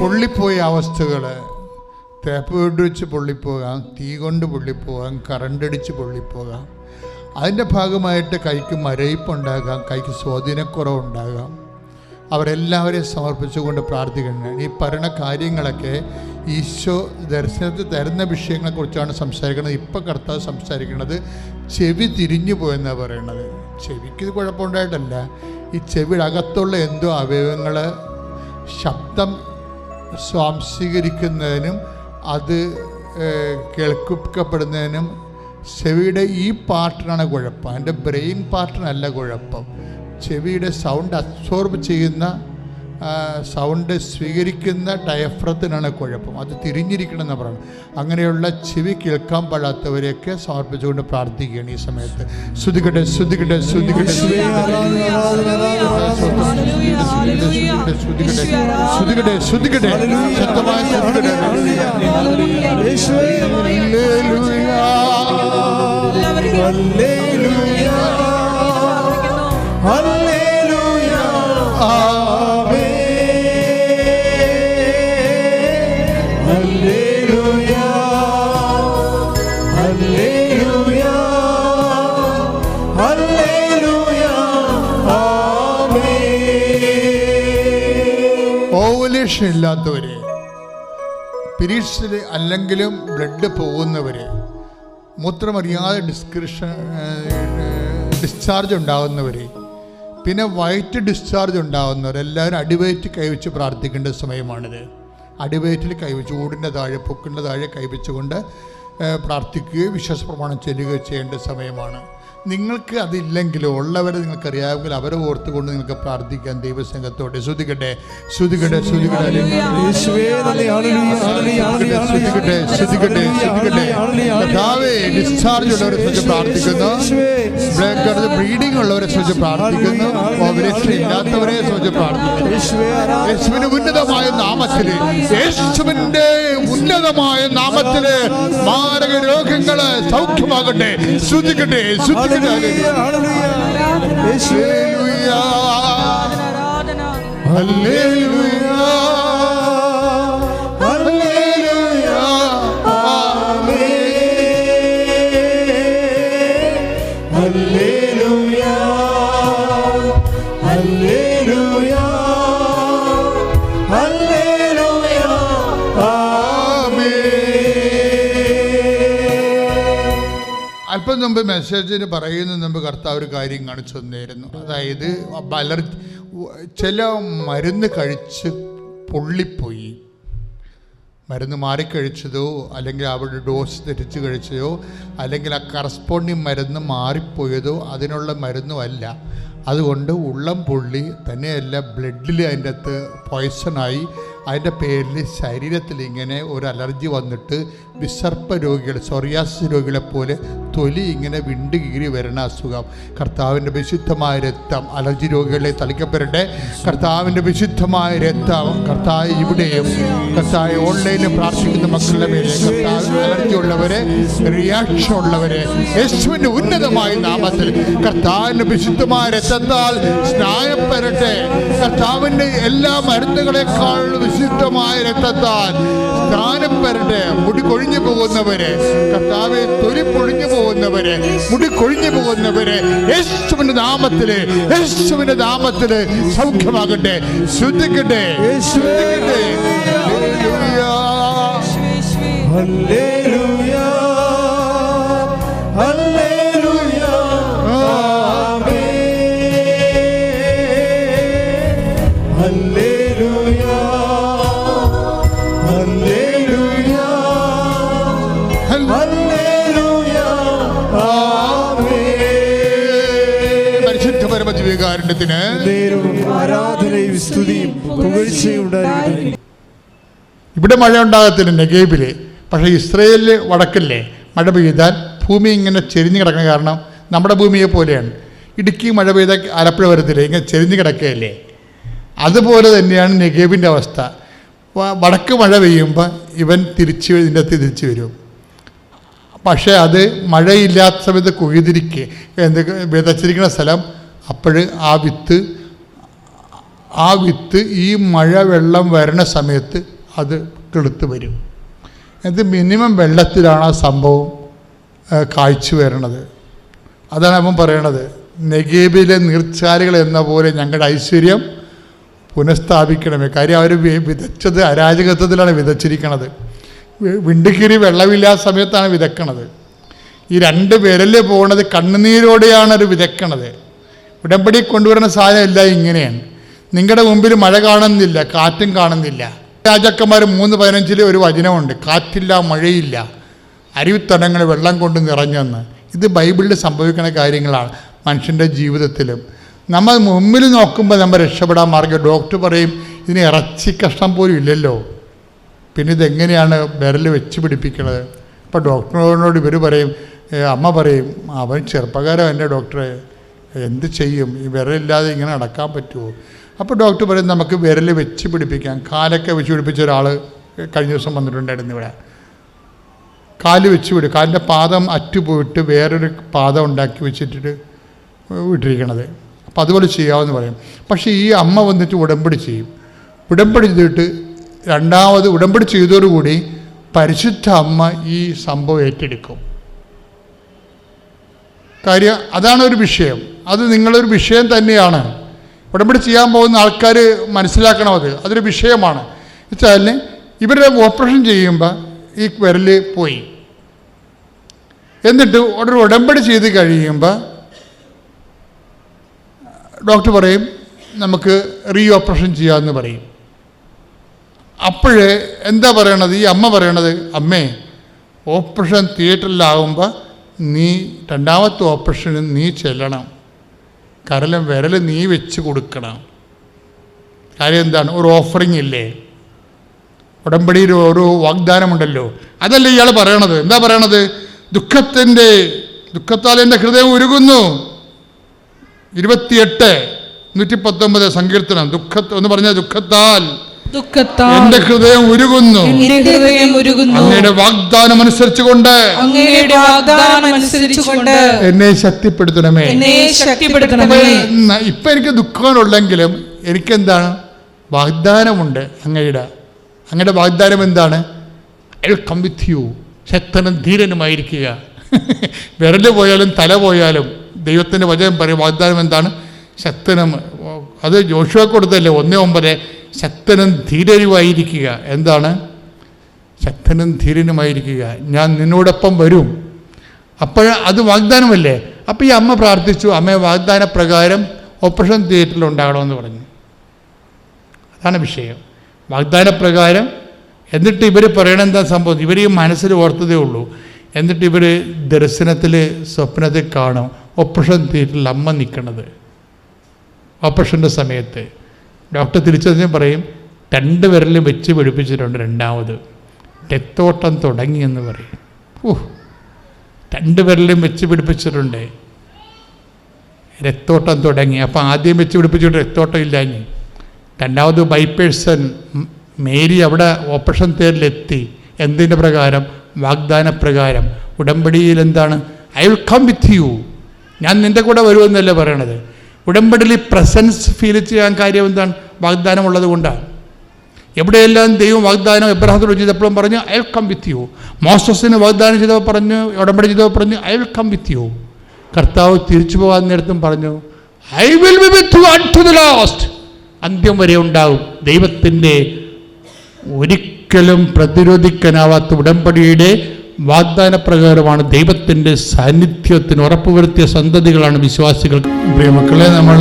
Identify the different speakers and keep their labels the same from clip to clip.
Speaker 1: പൊള്ളിപ്പോയ അവസ്ഥകൾ തേപ്പ് കൊണ്ട് വെച്ച് പൊള്ളിപ്പോകാം തീ കൊണ്ട് പൊള്ളിപ്പോകാം കറണ്ട് അടിച്ച് പൊള്ളിപ്പോകാം. അതിന്റെ ഭാഗമായിട്ട് കൈക്ക് മരയിപ്പുണ്ടാകാം കൈക്ക് സ്വാധീനക്കുറവുണ്ടാകാം. അവരെല്ലാവരെയും സമർപ്പിച്ചുകൊണ്ട് പ്രാർത്ഥിക്കുന്നത് ഈ പറയുന്ന കാര്യങ്ങളൊക്കെ ഈശോ ദർശനത്തിൽ തരുന്ന വിഷയങ്ങളെക്കുറിച്ചാണ് സംസാരിക്കുന്നത്. ഇപ്പം കർത്താവ് സംസാരിക്കുന്നത് ചെവി തിരിഞ്ഞു പോയെന്നാണ് പറയണത്. ചെവിക്ക് കുഴപ്പമുണ്ടായിട്ടല്ല. ഈ ചെവിയുടെ അകത്തുള്ള എന്തോ അവയവങ്ങൾ ശബ്ദം സ്വാംശീകരിക്കുന്നതിനും അത് കേൾക്കപ്പെടുന്നതിനും ചെവിയുടെ ഈ പാർട്ടിനാണ് കുഴപ്പം. എന്റെ ബ്രെയിൻ പാർട്ടിനല്ല കുഴപ്പം. ചെവിയുടെ സൗണ്ട് അബ്സോർബ് ചെയ്യുന്ന സൗണ്ട് സ്വീകരിക്കുന്ന ഡയഫ്രത്തിനാണ് കുഴപ്പം. അത് തിരിഞ്ഞിരിക്കണമെന്ന് പറയണം അങ്ങനെയുള്ള ചെവി കേൾക്കാൻ പാടാത്തവരെയൊക്കെ സമർപ്പിച്ചുകൊണ്ട് പ്രാർത്ഥിക്കുകയാണ് ഈ സമയത്ത്. ശ്രുതികട്ടെ ശ്രുതികട്ടെ ശ്രുതികട്ടെ ശ്രുതികട്ടെ ശ്രുതികട്ടെ ശ്രുതിക്കട്ടെ ശക്തമായ ഇല്ലാത്തവര് പീരീഡ്സിൽ അല്ലെങ്കിലും ബ്ലഡ് പോകുന്നവര് മൂത്രമറിയാതെ ഡിസ്ക്രിഷൻ ഡിസ്ചാർജ് ഉണ്ടാകുന്നവര് പിന്നെ വയറ്റ് ഡിസ്ചാർജ് ഉണ്ടാകുന്നവർ എല്ലാവരും അടിവയറ്റ് കൈവച്ച് പ്രാർത്ഥിക്കേണ്ട സമയമാണിത്. അടിവയറ്റിൽ കൈവച്ച് ഊടിന്റെ താഴെ പൊക്കിന്റെ താഴെ കൈവച്ചുകൊണ്ട് പ്രാർത്ഥിക്കുകയും വിശ്വാസ പ്രമാണം ചെല്ലുകയോ ചെയ്യേണ്ട സമയമാണ്. നിങ്ങൾക്ക് അതില്ലെങ്കിലോ ഉള്ളവരെ നിങ്ങൾക്കറിയാമെങ്കിൽ അവരെ ഓർത്തുകൊണ്ട് നിങ്ങൾക്ക് പ്രാർത്ഥിക്കാൻ ദൈവസംഘത്തോടെ ശ്രുതിക്കട്ടെ. ശ്രുതിക്കട്ടെ ശ്രുതിക്കട്ടെ.
Speaker 2: യേശുവേ നന്ദി ഹല്ലേലൂയ ഹല്ലേലൂയ ഹല്ലേലൂയ.
Speaker 1: ശ്രദ്ധിക്കട്ടെ ശ്രദ്ധിക്കട്ടെ ശ്രദ്ധിക്കട്ടെ ഡിസ്ചാർജ് ഉള്ളവരെ ശ്രദ്ധ പ്രാർത്ഥിക്കുന്നു. ബ്ലീഡിംഗ് ഉള്ളവരെ ശ്രദ്ധ പ്രാർത്ഥിക്കുന്നു. ഇല്ലാത്തവരെ കുറിച്ച് പ്രാർത്ഥിക്കുന്നു. ഉന്നതമായ നാമത്തിൽ യേശുവിന്റെ ഉന്നതമായ നാമത്തിൽ മാരക രോഗങ്ങൾ സൗഖ്യമാകട്ടെ. ശ്രുതിക്കട്ടെ ശ്രദ്ധിക്കട്ടെ
Speaker 2: ഹല്ലേലൂയ ഹല്ലേലൂയ
Speaker 1: മുമ്പ് മെസ്സേജിന് പറയുന്ന മുമ്പ് കർത്താവ് ഒരു കാര്യം കാണിച്ചു തന്നിരുന്നു. അതായത് അലർജി ചില മരുന്ന് കഴിച്ച് പൊള്ളിപ്പോയി. മരുന്ന് മാറിക്കഴിച്ചതോ അല്ലെങ്കിൽ അവരുടെ ഡോസ് തെറ്റിച്ച് കഴിച്ചതോ അല്ലെങ്കിൽ ആ കറസ്പോണ്ടിങ് മരുന്ന് മാറിപ്പോയതോ അതിനുള്ള മരുന്നുമല്ല അതുകൊണ്ട് ഉള്ളം പൊള്ളി തന്നെയല്ല ബ്ലഡിൽ അതിന്റെ അകത്ത് പോയ്സണായി അതിന്റെ പേരിൽ ശരീരത്തിൽ ഇങ്ങനെ ഒരു അലർജി വന്നിട്ട് വിസർപ്പ രോഗികൾ സൊറിയാസിസ് രോഗികളെ പോലെ തൊലി ഇങ്ങനെ വിണ്ട് കീറി വരണ അസുഖം. കർത്താവിന്റെ വിശുദ്ധമായ രക്തം അലർജി രോഗികളെ തളിക്കപ്പെടട്ടെ. കർത്താവിന്റെ വിശുദ്ധമായ രക്തം കർത്താവ് ഇവിടെയും. കർത്താവ് ഓൺലൈനിൽ പ്രാർത്ഥിക്കുന്ന മക്കളുടെ പേരെ കർത്താവ് അലർജി ഉള്ളവരെ റിയാക്ഷൻ ഉള്ളവരെ യേശുവിന്റെ ഉന്നതമായ നാമത്തിൽ കർത്താവിന്റെ വിശുദ്ധമായ രക്തത്താൽ സ്നായപ്പെടട്ടെ കർത്താവിന്റെ എല്ലാ മരുന്നുകളെക്കാൾ വിശുദ്ധമായ രക്തത്താൽ സ്നാനപ്പെടട്ടെ മുടി കൊഴിഞ്ഞു പോകുന്നവരെ കർത്താവെ തൊലി പൊഴിഞ്ഞു പോകുന്നവരെ മുടി കൊഴിഞ്ഞു പോകുന്നവരെ യേശുവിന്റെ നാമത്തിൽ യേശുവിന്റെ നാമത്തിൽ സൗഖ്യമാകട്ടെ ശ്രദ്ധിക്കട്ടെ ഹല്ലേലൂയ.
Speaker 2: ആരാധനയും സ്തുതിയും പുകഴ്ചയും
Speaker 1: ഇവിടെ മഴ ഉണ്ടാകത്തില്ല നെഗേബിൽ പക്ഷേ ഇസ്രയേലിലെ വടക്കല്ലേ മഴ പെയ്താൽ ഭൂമി ഇങ്ങനെ ചെരിഞ്ഞ് കിടക്കുന്ന കാരണം നമ്മുടെ ഭൂമിയെ പോലെയാണ്. ഇടുക്കി മഴ പെയ്താൽ ആലപ്പുഴ വരത്തില്ല? ഇങ്ങനെ ചെരിഞ്ഞ് കിടക്കുകയല്ലേ? അതുപോലെ തന്നെയാണ് നെഗേബിന്റെ അവസ്ഥ. വടക്ക് മഴ പെയ്യുമ്പോൾ ഇവൻ തിരിച്ച് ഇതിന്റെ അകത്ത് തിരിച്ചു വരും. പക്ഷേ അത് മഴയില്ലാത്ത സമയത്ത് കുഴിതിരിക്കുക എന്ത് വിതച്ചിരിക്കുന്ന സ്ഥലം അപ്പോൾ ആ വിത്ത് ആ വിത്ത് ഈ മഴ വെള്ളം വരണ സമയത്ത് അത് കെടുത്ത് വരും. ഇത് മിനിമം വെള്ളത്തിലാണ് ആ സംഭവം കാഴ്ച വരണത് അതാണ് അവൻ പറയണത്. നെഗേബിലെ നീർച്ചാലുകൾ എന്ന പോലെ ഞങ്ങളുടെ ഐശ്വര്യം പുനഃസ്ഥാപിക്കണമേ. കാര്യം അവർ വിതച്ചത് അരാജകത്വത്തിലാണ് വിതച്ചിരിക്കണത്. വിണ്ടുകിരി വെള്ളമില്ലാത്ത സമയത്താണ് വിതക്കണത്. ഈ രണ്ട് വിരൽ പോണത് കണ്ണുനീരോടെയാണ് അവർ വിതക്കണത്. ഉടമ്പടി കൊണ്ടുവരുന്ന സാധനം ഇങ്ങനെയാണ്. നിങ്ങളുടെ മുമ്പിൽ മഴ കാണുന്നില്ല കാറ്റും കാണുന്നില്ല. രാജാക്കന്മാർ മൂന്ന് പതിനഞ്ചിൽ ഒരു വചനമുണ്ട് കാറ്റില്ല മഴയില്ല. അരുവിത്തടങ്ങൾ വെള്ളം കൊണ്ട് നിറഞ്ഞെന്ന്. ഇത് ബൈബിളിൽ സംഭവിക്കുന്ന കാര്യങ്ങളാണ് മനുഷ്യന്റെ ജീവിതത്തിലും. നമ്മൾ മുമ്പിൽ നോക്കുമ്പോൾ നമ്മൾ രക്ഷപ്പെടാൻ മാർഗം ഡോക്ടർ പറയും ഇതിന് ഇറച്ചി കഷ്ണം പോലും ഇല്ലല്ലോ. പിന്നെ ഇതെങ്ങനെയാണ് വിരൽ വെച്ച് പിടിപ്പിക്കുന്നത് അപ്പോൾ ഡോക്ടറിനോട് ഇവർ പറയും അമ്മ പറയും അവൻ ചെറുപ്പക്കാരൻ എന്റെ ഡോക്ടറെ. എന്ത് ചെയ്യും? ഈ വിരലില്ലാതെ ഇങ്ങനെ നടക്കാൻ പറ്റുമോ അപ്പോൾ ഡോക്ടർ പറയും നമുക്ക് വിരൽ വെച്ച് പിടിപ്പിക്കാം. കാലൊക്കെ വെച്ച് പിടിപ്പിച്ച ഒരാൾ കഴിഞ്ഞ ദിവസം വന്നിട്ടുണ്ടായിരുന്നു ഇവിടെ. കാൽ വെച്ച് വിടും കാലിന്റെ പാദം അറ്റുപോയിട്ട് വേറൊരു പാദം ഉണ്ടാക്കി വെച്ചിട്ട് വിട്ടിരിക്കണത്. അപ്പോൾ അതുപോലെ ചെയ്യാമെന്ന് പറയും. പക്ഷേ ഈ അമ്മ വന്നിട്ട് ഉടമ്പടി ചെയ്യും. ഉടമ്പടി ചെയ്തിട്ട് രണ്ടാമത് ഉടമ്പടി ചെയ്തതോടുകൂടി പരിശുദ്ധ അമ്മ ഈ സംഭവം ഏറ്റെടുക്കും. കാര്യം അതാണ് ഒരു വിഷയം. അത് നിങ്ങളൊരു വിഷയം തന്നെയാണ്. ഉടമ്പടി ചെയ്യാൻ പോകുന്ന ആൾക്കാർ മനസ്സിലാക്കണം അത്. അതൊരു വിഷയമാണ്. വെച്ചാൽ ഇവരുടെ ഓപ്പറേഷൻ ചെയ്യുമ്പോൾ ഈ വിരൽ പോയി. എന്നിട്ട് ഒരു ഉടമ്പടി ചെയ്ത് കഴിയുമ്പോൾ ഡോക്ടർ പറയും നമുക്ക് റീ ഓപ്പറേഷൻ ചെയ്യാമെന്ന് പറയും. അപ്പോഴേ എന്താ പറയണത്? ഈ അമ്മ പറയണത് അമ്മേ ഓപ്പറേഷൻ തിയേറ്ററിലാവുമ്പോൾ നീ രണ്ടാമത്തെ ഓപ്പറേഷന് നീ ചെല്ലണം. കരലും വിരൽ നീ വെച്ച് കൊടുക്കണം. കാര്യം എന്താണ്? ഒരു ഓഫറിങ് ഇല്ലേ? ഉടമ്പടിയിൽ ഒരു വാഗ്ദാനമുണ്ടല്ലോ. അതല്ല ഇയാൾ പറയണത്. എന്താ പറയണത്? ദുഃഖത്തിന്റെ ദുഃഖത്താൽ എന്റെ ഹൃദയം ഉരുകുന്നു. ഇരുപത്തിയെട്ട് നൂറ്റി പത്തൊമ്പത് സങ്കീർത്തനം. ദുഃഖ എന്ന് പറഞ്ഞാൽ ദുഃഖത്താൽ. എന്റെ ഹൃദയം ഉരുകുന്നു. അങ്ങയുടെ വാഗ്ദാനം അനുസരിച്ചുകൊണ്ട്
Speaker 3: അങ്ങയുടെ വാഗ്ദാനം അനുസരിച്ചുകൊണ്ട്
Speaker 1: എന്നെ ശക്തിപ്പെടുത്തണമേ.
Speaker 3: എന്നെ ശക്തിപ്പെടുത്തണമേ.
Speaker 1: ഇപ്പൊ എനിക്ക് ദുഃഖമുള്ളെങ്കിലും എനിക്കെന്താണ്? വാഗ്ദാനമുണ്ട് അങ്ങയുടെ. അങ്ങയുടെ വാഗ്ദാനം എന്താണ്? ഐ കം വിത്ത് യു ശക്തനും ധീരനുമായിരിക്കുക. വിരൽ പോയാലും തല പോയാലും ദൈവത്തിന്റെ വചനം പറയും വാഗ്ദാനം എന്താണ്? ശക്തനും അത് ജോഷുവ കൊടുത്തല്ലേ ഒന്നേ ഒമ്പത്. ശക്തനും ധീരരുമായിരിക്കുക. എന്താണ്? ശക്തനും ധീരനുമായിരിക്കുക. ഞാൻ നിന്നോടൊപ്പം വരും. അപ്പോൾ അത് വാഗ്ദാനമല്ലേ? അപ്പോൾ ഈ അമ്മ പ്രാർത്ഥിച്ചു അമ്മ വാഗ്ദാന പ്രകാരം ഓപ്പറേഷൻ തിയേറ്ററിൽ ഉണ്ടാകണമെന്ന് പറഞ്ഞു. അതാണ് വിഷയം. വാഗ്ദാന പ്രകാരം എന്നിട്ട് ഇവർ പറയണ എന്താ സംഭവം? ഇവർ ഈ മനസ്സിൽ ഓർത്തതേ ഉള്ളൂ. എന്നിട്ട് ഇവർ ദർശനത്തിൽ സ്വപ്നത്തിൽ കാണും ഓപ്പറേഷൻ തിയേറ്ററിൽ അമ്മ നിൽക്കണത്. ഓപ്പറേഷന്റെ സമയത്ത്. ഡോക്ടർ തിരിച്ചതിന് പറയും രണ്ട് വിരലും വെച്ച് പിടിപ്പിച്ചിട്ടുണ്ട് രണ്ടാമത്. രക്തോട്ടം തുടങ്ങിയെന്ന് പറയും. ഓ രണ്ട് വിരലും വെച്ച് പിടിപ്പിച്ചിട്ടുണ്ട്. രക്തോട്ടം തുടങ്ങി. അപ്പോൾ ആദ്യം വെച്ച് പിടിപ്പിച്ചിട്ട് രക്തോട്ടം ഇല്ലാഞ്ഞ്. രണ്ടാമത് ബൈപ്പേഴ്സൺ മേരി അവിടെ ഓപ്പറേഷൻ തേരിലെത്തി എന്തിന്റെ പ്രകാരം? വാഗ്ദാന പ്രകാരം. ഉടമ്പടിയിൽ എന്താണ്? I will come with you. ഞാൻ നിന്റെ കൂടെ വരുമെന്നല്ലേ പറയണത്. ഉടമ്പടിയിൽ പ്രസൻസ് ഫീൽ ചെയ്യാൻ കാര്യം എന്താണ്? വാഗ്ദാനമുള്ളത് കൊണ്ടാണ്. എവിടെയെല്ലാം ദൈവം വാഗ്ദാനം എബ്രാഹത്തോട് ചെയ്തപ്പോഴും പറഞ്ഞു ഐ കം വിത്ത് യു മോസസിന് വാഗ്ദാനം ചെയ്തപ്പോൾ പറഞ്ഞു ഉടമ്പടി ചെയ്തപ്പോൾ പറഞ്ഞു ഐ കം വിത്ത് യു കർത്താവ് തിരിച്ചു പോകാൻ നേരത്തും പറഞ്ഞു I will be with you to the last അന്ത്യം വരെ ഉണ്ടാവും. ദൈവത്തിന്റെ ഒരിക്കലും പ്രതിരോധിക്കാനാവാത്ത ഉടമ്പടിയുടെ വാഗ്ദാന പ്രകാരമാണ് ദൈവത്തിന്റെ സാന്നിധ്യത്തിന് ഉറപ്പുവരുത്തിയ സന്തതികളാണ് വിശ്വാസികൾ. പ്രിയമക്കളെ നമ്മൾ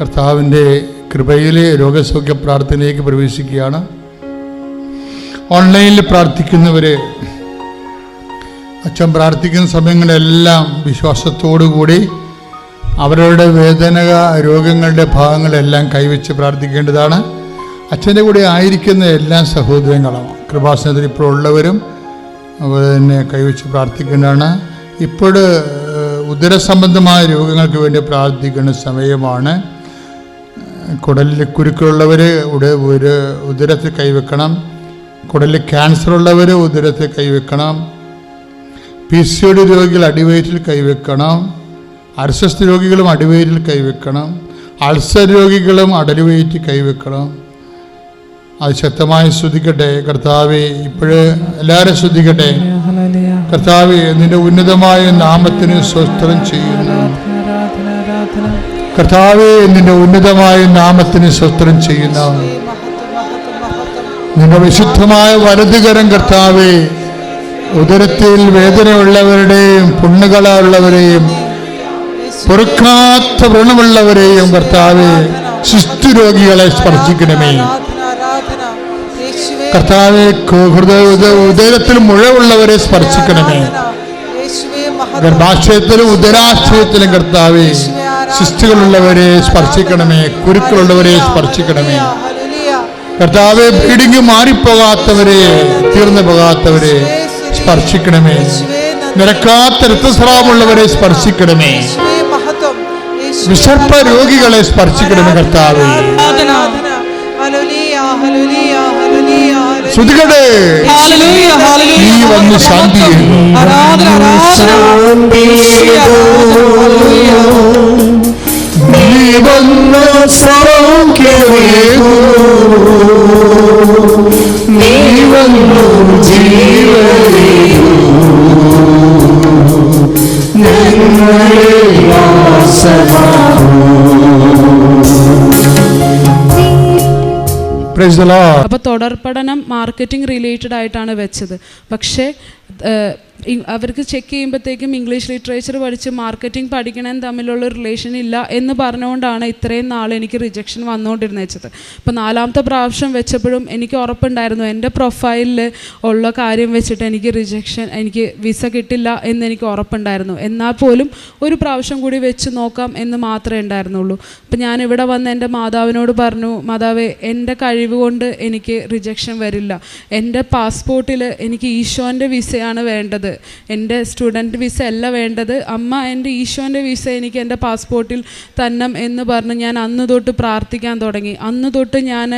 Speaker 1: കർത്താവിന്റെ കൃപയിലെ രോഗസൗഖ്യ പ്രാർത്ഥനയിലേക്ക് പ്രവേശിക്കുകയാണ്. ഓൺലൈനിൽ പ്രാർത്ഥിക്കുന്നവർ അച്ഛൻ പ്രാർത്ഥിക്കുന്ന സമയങ്ങളിലെല്ലാം വിശ്വാസത്തോടുകൂടി അവരുടെ വേദന രോഗങ്ങളുടെ ഭാഗങ്ങളെല്ലാം കൈവച്ച് പ്രാർത്ഥിക്കേണ്ടതാണ്. അച്ഛന്റെ കൂടെ ആയിരിക്കുന്ന എല്ലാ സഹോദരങ്ങളും കൃപാസനത്തിൽ ഇപ്പോൾ ഉള്ളവരും അവർ തന്നെ കൈവച്ച് പ്രാർത്ഥിക്കേണ്ടതാണ്. ഇപ്പോൾ ഉദരസംബന്ധമായ രോഗങ്ങൾക്ക് വേണ്ടി പ്രാർത്ഥിക്കുന്ന സമയമാണ്. കുടലിൽ കുരുക്കളുള്ളവർ ഉടെ ഒരു ഉദരത്തിൽ കൈവെക്കണം. കുടലിൽ ക്യാൻസർ ഉള്ളവർ ഉദരത്തിൽ കൈവെക്കണം. പി സി ഒ ഡി രോഗികൾ അടിവയറ്റിൽ കൈവെക്കണം. അർസസ് രോഗികളും അടിവയറ്റിൽ കൈവെക്കണം. അൾസർ രോഗികളും അടലുവയറ്റിൽ കൈവെക്കണം. അത് ശക്തമായി ശ്രദ്ധിക്കട്ടെ. കർത്താവെ ഇപ്പോഴ് എല്ലാവരും ശ്രദ്ധിക്കട്ടെ. കർത്താവെ നിന്റെ ഉന്നതമായ നാമത്തിന് സ്വസ്ത്രം ചെയ്യുന്നു. കർത്താവെ നിന്റെ ഉന്നതമായ നാമത്തിന് സ്വസ്ത്രം ചെയ്യുന്ന. നിന്റെ വിശുദ്ധമായ വലതുകരം കർത്താവെ ഉദരത്തിൽ വേദനയുള്ളവരുടെയും പുണ്ണുകളുള്ളവരെയും പൊറുക്കാത്ത വ്രണമുള്ളവരെയും കർത്താവെ ശിസ്തുരോഗികളെ സ്പർശിക്കണമേ. കർത്താവെ ഉദരത്തിൽ മുഴവുള്ളവരെ സ്പർശിക്കണമേ. ഗർഭാശയത്തിലും ഉദരാശയത്തിലും കർത്താവെ ശിസ്തുകളുള്ളവരെ സ്പർശിക്കണമേ കുരുക്കളുള്ളവരെ സ്പർശിക്കണമേ. കർത്താവെ പിടിഞ്ഞു മാറിപ്പോകാത്തവരെ തീർന്നു പോകാത്തവരെ സ്പർശിക്കണമേ. നിരക്കാത്ത രക്തസ്രാവമുള്ളവരെ സ്പർശിക്കണമേ. വിസർപ്പ രോഗികളെ സ്പർശിക്കണമേ കർത്താവെ. ശ്രുതികടെ. നീ വന്ന് ശാന്തി
Speaker 3: ആരാധന ആരാധന.
Speaker 2: നീ വന്ന സൗഖ്യമേകൂ നീ വന്നു ജീവനേകൂ
Speaker 4: അപ്പോൾ തുടർ പഠനം മാർക്കറ്റിംഗ് റിലേറ്റഡ് ആയിട്ടാണ് വെച്ചത്. പക്ഷേ അവർക്ക് ചെക്ക് ചെയ്യുമ്പോഴത്തേക്കും ഇംഗ്ലീഷ് ലിറ്ററേച്ചർ പഠിച്ച് മാർക്കറ്റിംഗ് പഠിക്കണം തമ്മിലുള്ള റിലേഷൻ ഇല്ല എന്ന് പറഞ്ഞുകൊണ്ടാണ് ഇത്രയും നാൾ എനിക്ക് റിജക്ഷൻ വന്നുകൊണ്ടിരുന്നത് വെച്ചത് അപ്പോൾ നാലാമത്തെ പ്രാവശ്യം വെച്ചപ്പോഴും എനിക്ക് ഉറപ്പുണ്ടായിരുന്നു. എന്റെ പ്രൊഫൈലിൽ ഉള്ള കാര്യം വെച്ചിട്ട് എനിക്ക് റിജക്ഷൻ എനിക്ക് വിസ കിട്ടില്ല എന്ന് എനിക്ക് ഉറപ്പുണ്ടായിരുന്നു. എന്നാൽ പോലും ഒരു പ്രാവശ്യം കൂടി വെച്ച് നോക്കാം എന്ന് മാത്രമേ ഉണ്ടായിരുന്നുള്ളൂ. അപ്പം ഞാൻ ഇവിടെ വന്ന് എന്റെ മാതാവിനോട് പറഞ്ഞു മാതാവേ എന്റെ കഴിവ് കൊണ്ട് എനിക്ക് റിജക്ഷൻ വരില്ല. എന്റെ പാസ്പോർട്ടിൽ എനിക്ക് ഈശോന്റെ വിസയാണ് വേണ്ടത്. എന്റെ സ്റ്റുഡന്റ് വിസ അല്ല വേണ്ടത്. അമ്മ എന്റെ ഈശോന്റെ വിസ എനിക്ക് എന്റെ പാസ്പോർട്ടിൽ തന്നം എന്ന് പറഞ്ഞ് ഞാൻ അന്ന് തൊട്ട് പ്രാർത്ഥിക്കാൻ തുടങ്ങി. അന്ന് തൊട്ട് ഞാൻ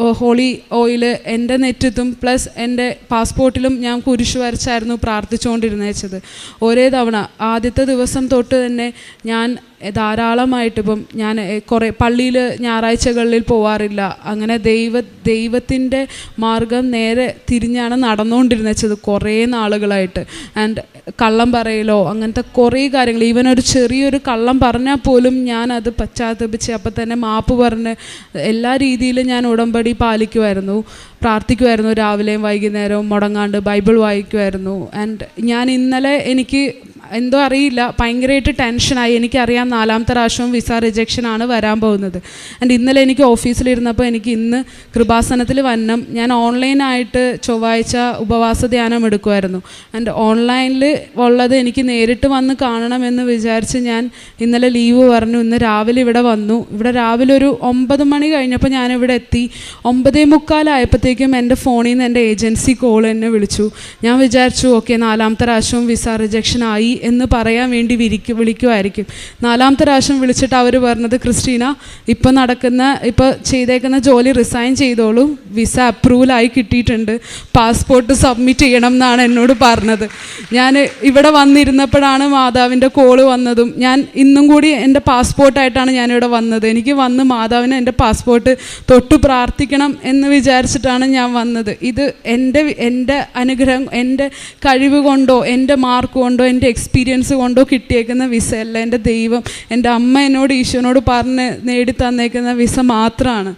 Speaker 4: ഹോളി ഓയിൽ എന്റെ നെറ്റത്തും പ്ലസ് എന്റെ പാസ്പോർട്ടിലും ഞാൻ കുരിശു വരച്ചായിരുന്നു പ്രാർത്ഥിച്ചുകൊണ്ടിരുന്നേച്ചത്. ഒരേ തവണ ആദ്യത്തെ ദിവസം തൊട്ട് തന്നെ ഞാൻ ധാരാളമായിട്ട് ഇപ്പം ഞാൻ കുറേ പള്ളിയിൽ ഞായറാഴ്ചകളിൽ പോവാറില്ല. അങ്ങനെ ദൈവ ദൈവത്തിന്റെ മാർഗം നേരെ തിരിഞ്ഞാണ് നടന്നുകൊണ്ടിരുന്നത് വെച്ചത് കുറേ നാളുകളായിട്ട്. ആൻഡ് കള്ളം പറയലോ അങ്ങനത്തെ കുറേ കാര്യങ്ങൾ ഈവൻ ഒരു ചെറിയൊരു കള്ളം പറഞ്ഞാൽ പോലും ഞാൻ അത് പശ്ചാത്തപിച്ച് അപ്പം തന്നെ മാപ്പ് പറഞ്ഞ് എല്ലാ രീതിയിലും ഞാൻ ഉടമ്പടി പാലിക്കുമായിരുന്നു പ്രാർത്ഥിക്കുമായിരുന്നു രാവിലെയും വൈകുന്നേരവും മുടങ്ങാണ്ട് ബൈബിൾ വായിക്കുമായിരുന്നു. ആൻഡ് ഞാൻ ഇന്നലെ എനിക്ക് എന്തോ അറിയില്ല. ഭയങ്കരമായിട്ട് ടെൻഷനായി. എനിക്കറിയാം നാലാമത്തെ പ്രാവശ്യവും വിസ റിജക്ഷൻ ആണ് വരാൻ പോകുന്നത്. ആൻഡ് ഇന്നലെ എനിക്ക് ഓഫീസിലിരുന്നപ്പോൾ എനിക്ക് ഇന്ന് കൃപാസനത്തിൽ വന്നം ഞാൻ ഓൺലൈനായിട്ട് ചൊവ്വാഴ്ച ഉപവാസ ധ്യാനം എടുക്കുമായിരുന്നു. ആൻഡ് ഓൺലൈനിൽ ഉള്ളത് എനിക്ക് നേരിട്ട് വന്ന് കാണണമെന്ന് വിചാരിച്ച് ഞാൻ ഇന്നലെ ലീവ് പറഞ്ഞു. ഇന്ന് രാവിലെ ഇവിടെ വന്നു. ഇവിടെ രാവിലെ ഒരു ഒമ്പത് മണി കഴിഞ്ഞപ്പോൾ ഞാനിവിടെ എത്തി. ഒമ്പതേ മുക്കാലായപ്പോഴത്തേക്കും എന്റെ ഫോണിൽ നിന്ന് എന്റെ ഏജൻസി കോൾ എന്നെ വിളിച്ചു. ഞാൻ വിചാരിച്ചു ഓക്കെ നാലാമത്തെ പ്രാവശ്യവും വിസ റിജക്ഷൻ ആയി. എന്ന് പറയാൻ വേണ്ടി വിരിക്കും വിളിക്കുമായിരിക്കും. നാലാമത്തെ പ്രാവശ്യം വിളിച്ചിട്ട് അവർ പറഞ്ഞത് ക്രിസ്റ്റീന ഇപ്പം നടക്കുന്ന ഇപ്പോൾ ചെയ്തേക്കുന്ന ജോലി റിസൈൻ ചെയ്തോളൂ. വിസ അപ്രൂവലായി കിട്ടിയിട്ടുണ്ട്. പാസ്പോർട്ട് സബ്മിറ്റ് ചെയ്യണം എന്നാണ് എന്നോട് പറഞ്ഞത്. ഞാൻ ഇവിടെ വന്നിരുന്നപ്പോഴാണ് മാതാവിന്റെ കോൾ വന്നതും. ഞാൻ ഇന്നും കൂടി എന്റെ പാസ്പോർട്ടായിട്ടാണ് ഞാനിവിടെ വന്നത്. എനിക്ക് വന്ന് മാതാവിന് എന്റെ പാസ്പോർട്ട് തൊട്ട് പ്രാർത്ഥിക്കണം എന്ന് വിചാരിച്ചിട്ടാണ് ഞാൻ വന്നത്. ഇത് എന്റെ എന്റെ അനുഗ്രഹം എന്റെ കഴിവ് കൊണ്ടോ എന്റെ മാർക്ക് കൊണ്ടോ എന്റെ എക്സ്പീരിയൻസ് കൊണ്ടോ കിട്ടിയേക്കുന്ന വിസ അല്ല. എന്റെ ദൈവം എന്റെ അമ്മ എന്നോട് ഈശോനോട് പറഞ്ഞ് നേടി തന്നേക്കുന്ന വിസ മാത്രമാണ്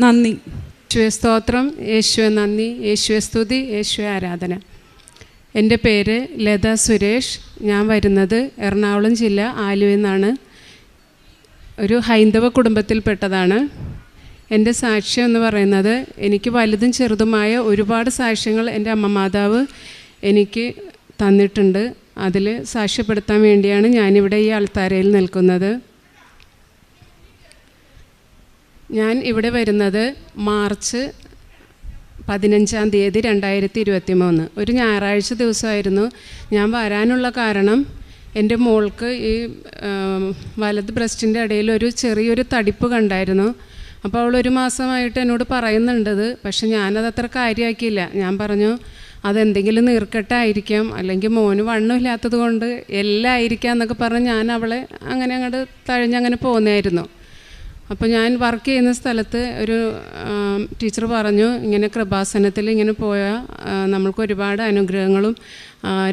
Speaker 4: നന്ദി.
Speaker 5: യേശുവെ സ്തോത്രം. യേശുവെ നന്ദി. യേശുവെ സ്തുതി. യേശുവെ ആരാധന. എന്റെ പേര് ലത സുരേഷ്. ഞാൻ വരുന്നത് എറണാകുളം ജില്ല ആലുവയിൽ നിന്നാണ്. ഒരു ഹൈന്ദവ കുടുംബത്തിൽപ്പെട്ടതാണ്. എന്റെ സാക്ഷ്യം എന്ന് പറയുന്നത് എനിക്ക് വലുതും ചെറുതുമായ ഒരുപാട് സാക്ഷ്യങ്ങൾ എന്റെ അമ്മ മാതാവ് എനിക്ക് തന്നിട്ടുണ്ട്. അതിൽ സാക്ഷ്യപ്പെടുത്താൻ വേണ്ടിയാണ് ഞാനിവിടെ ഈ അൾത്താരയിൽ നിൽക്കുന്നത്. ഞാൻ ഇവിടെ വരുന്നത് മാർച്ച് പതിനഞ്ചാം തീയതി രണ്ടായിരത്തി ഇരുപത്തി മൂന്ന് ഒരു ഞായറാഴ്ച ദിവസമായിരുന്നു. ഞാൻ വരാനുള്ള കാരണം എന്റെ മോൾക്ക് ഈ വലത് ബ്രസ്റ്റിന്റെ ഇടയിൽ ഒരു ചെറിയൊരു തടിപ്പ് കണ്ടായിരുന്നു. അപ്പോൾ അവൾ ഒരു മാസമായിട്ട് എന്നോട് പറയുന്നുണ്ടത്. പക്ഷെ ഞാനത് അത്ര കാര്യമാക്കിയില്ല. ഞാൻ പറഞ്ഞു അതെന്തെങ്കിലും നീർക്കെട്ടായിരിക്കാം അല്ലെങ്കിൽ മോന് വണ്ണമില്ലാത്തത് കൊണ്ട് എല്ലാം ആയിരിക്കാം എന്നൊക്കെ പറഞ്ഞ് ഞാൻ അവളെ അങ്ങനെ അങ്ങോട്ട് തഴഞ്ഞങ്ങനെ പോകുന്നതായിരുന്നു അപ്പോൾ ഞാൻ വർക്ക് ചെയ്യുന്ന സ്ഥലത്ത് ഒരു ടീച്ചർ പറഞ്ഞു ഇങ്ങനെ കൃപാസനത്തിൽ ഇങ്ങനെ പോയാൽ നമ്മൾക്ക് ഒരുപാട് അനുഗ്രഹങ്ങളും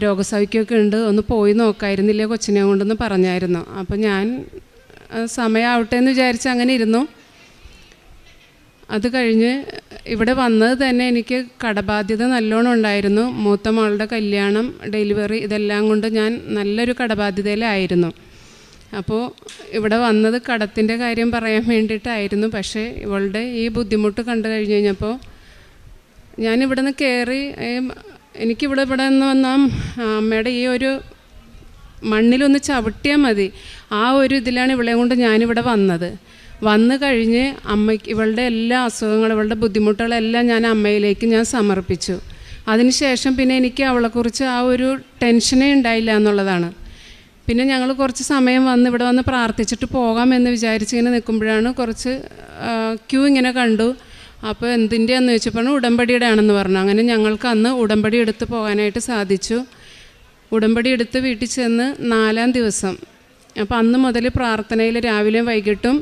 Speaker 5: രോഗസൗഖ്യമൊക്കെ ഉണ്ട്. ഒന്ന് പോയി നോക്കായിരുന്നില്ലേ കൊച്ചിനെ കൊണ്ടെന്ന് പറഞ്ഞായിരുന്നു. അപ്പോൾ ഞാൻ സമയമാവട്ടെ എന്ന് വിചാരിച്ച് അങ്ങനെ ഇരുന്നു. അത് കഴിഞ്ഞ് ഇവിടെ വന്നത് തന്നെ എനിക്ക് കടബാധ്യത നല്ലോണം ഉണ്ടായിരുന്നു. മൂത്ത മകളുടെ കല്യാണം ഡെലിവറി ഇതെല്ലാം കൊണ്ട് ഞാൻ നല്ലൊരു കടബാധ്യതയിലായിരുന്നു. അപ്പോൾ ഇവിടെ വന്നത് കടത്തിന്റെ കാര്യം പറയാൻ വേണ്ടിയിട്ടായിരുന്നു. പക്ഷേ ഇവളുടെ ഈ ബുദ്ധിമുട്ട് കണ്ടു കഴിഞ്ഞ് കഴിഞ്ഞപ്പോൾ ഞാനിവിടെ നിന്ന് കയറി എനിക്കിവിടെ ഇവിടെ നിന്ന് വന്നാൽ അമ്മയുടെ ഈ ഒരു മണ്ണിലൊന്ന് ചവിട്ടിയാൽ മതി. ആ ഒരു ഇതിലാണ് ഇവളെ കൊണ്ട് ഞാനിവിടെ വന്നത്. വന്നു കഴിഞ്ഞ് അമ്മയ്ക്ക് ഇവളുടെ എല്ലാ അസുഖങ്ങളും ഇവളുടെ ബുദ്ധിമുട്ടുകളെല്ലാം ഞാൻ അമ്മയിലേക്ക് ഞാൻ സമർപ്പിച്ചു. അതിനുശേഷം പിന്നെ എനിക്ക് അവളെക്കുറിച്ച് ആ ഒരു ടെൻഷനേ ഉണ്ടായില്ല എന്നുള്ളതാണ്. പിന്നെ ഞങ്ങൾ കുറച്ച് സമയം വന്ന് ഇവിടെ വന്ന് പ്രാർത്ഥിച്ചിട്ട് പോകാമെന്ന് വിചാരിച്ച് ഇങ്ങനെ നിൽക്കുമ്പോഴാണ് കുറച്ച് ക്യൂ ഇങ്ങനെ കണ്ടു. അപ്പോൾ എന്തിന്റെയാണെന്ന് ചോദിച്ചപ്പോൾ ഉടമ്പടിയുടെ ആണെന്ന് പറഞ്ഞു. അങ്ങനെ ഞങ്ങൾക്ക് അന്ന് ഉടമ്പടി എടുത്ത് പോകാനായിട്ട് സാധിച്ചു. ഉടമ്പടി എടുത്ത് വീട്ടിൽ ചെന്ന് നാലാം ദിവസം. അപ്പോൾ അന്ന് മുതൽ പ്രാർത്ഥനയിൽ രാവിലെയും വൈകിട്ടും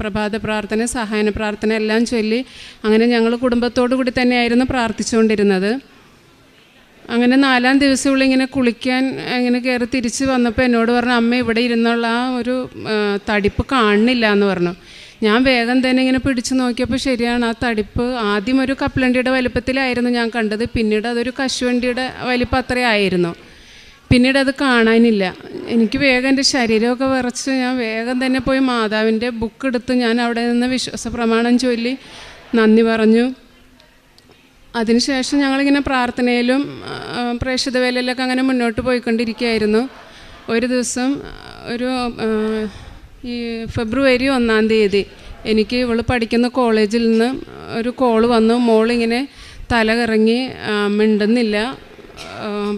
Speaker 5: പ്രഭാത പ്രാർത്ഥന സഹായന പ്രാർത്ഥന എല്ലാം ചൊല്ലി അങ്ങനെ ഞങ്ങൾ കുടുംബത്തോടു കൂടി തന്നെയായിരുന്നു പ്രാർത്ഥിച്ചുകൊണ്ടിരുന്നത്. അങ്ങനെ നാലാം ദിവസം ഇങ്ങനെ കുളിക്കാൻ അങ്ങനെ കയറി തിരിച്ച് വന്നപ്പോൾ എന്നോട് പറഞ്ഞു അമ്മ ഇവിടെ ഇരുന്നുള്ള ആ ഒരു തടിപ്പ് കാണുന്നില്ല എന്ന് പറഞ്ഞു. ഞാൻ വേഗം തന്നെ ഇങ്ങനെ പിടിച്ചു നോക്കിയപ്പോൾ ശരിയാണ് ആ തടിപ്പ് ആദ്യം ഒരു കപ്പലണ്ടിയുടെ വലിപ്പത്തിലായിരുന്നു ഞാൻ കണ്ടത് പിന്നീട് അതൊരു കശുവണ്ടിയുടെ വലിപ്പം അത്രയായിരുന്നു പിന്നീട് അത് കാണാനില്ല. എനിക്ക് വേഗം എന്റെ ശരീരമൊക്കെ വിറച്ച് ഞാൻ വേഗം തന്നെ പോയി മാതാവിന്റെ ബുക്ക് എടുത്ത് ഞാൻ അവിടെ നിന്ന് വിശ്വാസ പ്രമാണം ചൊല്ലി നന്ദി പറഞ്ഞു. അതിനുശേഷം ഞങ്ങളിങ്ങനെ പ്രാർത്ഥനയിലും പ്രേക്ഷിത വേലയിലൊക്കെ അങ്ങനെ മുന്നോട്ട് പോയിക്കൊണ്ടിരിക്കുകയായിരുന്നു. ഒരു ദിവസം ഒരു ഈ ഫെബ്രുവരി ഒന്നാം തീയതി എനിക്ക് ഇവൾ പഠിക്കുന്ന കോളേജിൽ നിന്ന് ഒരു കോൾ വന്നു. മോളിങ്ങനെ തല കറങ്ങി മിണ്ടുന്നില്ല.